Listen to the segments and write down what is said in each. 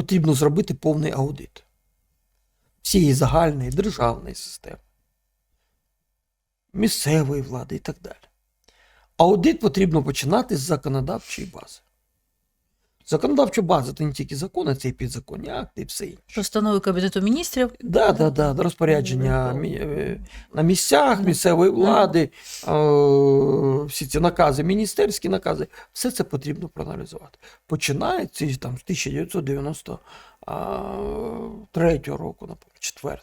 потрібно зробити повний аудит всієї загальної державної системи, місцевої влади і так далі. Аудит потрібно починати з законодавчої бази. Законодавча база це не тільки закони, це і підзаконні акти, і все інше. Постанови Кабінету міністрів. Да, да, да, розпорядження е, на місцях місцевої влади, всі ці накази, міністерські накази, все це потрібно проаналізувати. Починається там з 1993 року, наприклад, 4.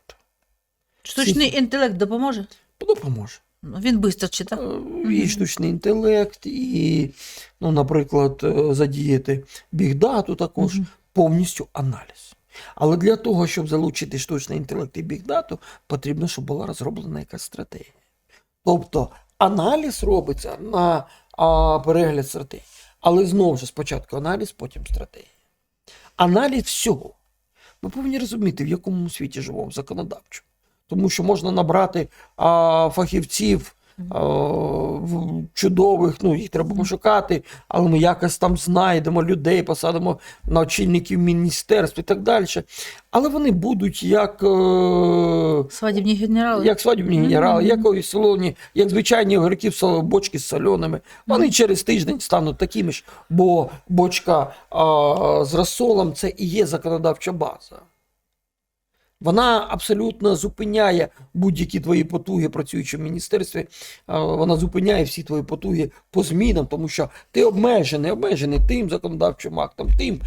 Штучний інтелект допоможе? Допоможе. Він швидко читав. Е, І штучний інтелект, і, ну, наприклад, е, задіяти бігдату також, Мгм. повністю аналіз. Але для того, щоб залучити штучний інтелект і бігдату, потрібно, щоб була розроблена якась стратегія. Тобто аналіз робиться на а, перегляд стратегії. Але знову ж спочатку аналіз, потім стратегія. Аналіз всього. Ми повинні розуміти, в якому світі живемо законодавчо. Тому що можна набрати а, фахівців а, в- чудових, ну їх треба пошукати, але ми якось там знайдемо людей, посадимо на очільників міністерств і так далі. Але вони будуть як, е, Свадібні генерали. як свадібні генерали, Мгм. як у солоні, як звичайні огірки в бочки з соленими. Вони через тиждень стануть такими ж, бо бочка а, з розсолом це і є законодавча база. Вона абсолютно зупиняє будь-які твої потуги, працюючи в міністерстві. Вона зупиняє всі твої потуги по змінам, тому що ти обмежений, обмежений тим законодавчим актом, тим